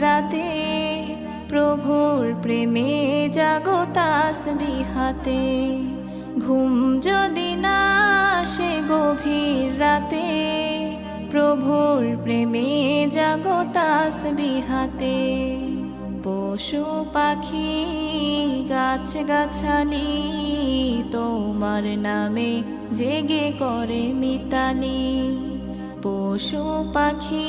রাতে প্রভুর প্রেমে জাগতাস বিহাতে। ঘুম যদি না আসে গভীর রাতে, প্রভুর প্রেমে জাগতাস বিহাতে। পশু পাখি গাছ গাছালি তোমার নামে জেগে করে মিতালি। পশু পাখি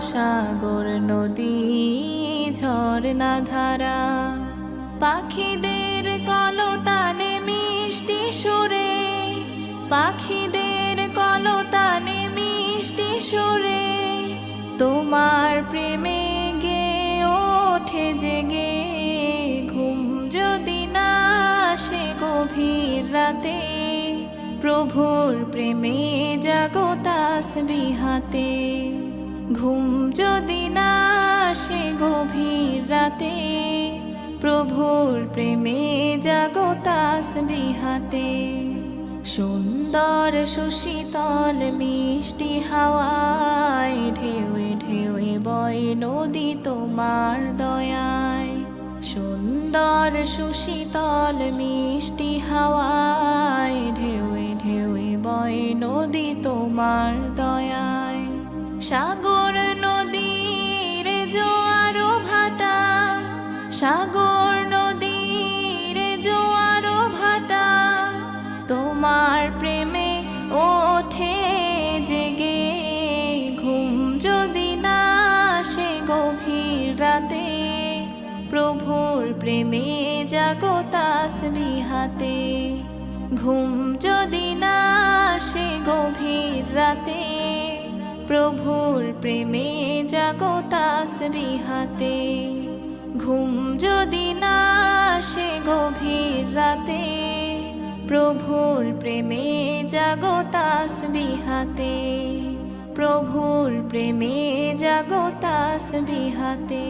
সাগর নদী, ঝর্ণা ধারা। পাখিদের কলতানে মিষ্টি সুরে, পাখিদের কলতানে মিষ্টি সুরে। তোমার প্রেমে গে ওঠে জেগে, ঘুম যদি না আসে গভীর রাতে, প্রভুর প্রেমে জাগতাস বিহাতে ঘুম যদি না আসে গভীর রাতে, প্রভুর প্রেমে জাগতাস বিহাতে সুন্দর সুশীতল মিষ্টি হাওয়ায়, ঢেউয়ে ঢেউয়ে বয় নদী তোমার দয়ায়। সুন্দর সুশীতল মিষ্টি হাওয়ায়, ঢেউয়ে ঢেউয়ে বয় নদী তোমার রাতে প্রভুর প্রেমে জাগতাস বিহাতে ঘুম যদি না আসে গভীর রাতে, প্রভুর প্রেমে জাগতাস বিহাতে ঘুম যদি না আসে গভীর রাতে, প্রভুর প্রেমে জাগতাস বিহাতে প্রভুর প্রেমে জাগতাস বিহাতে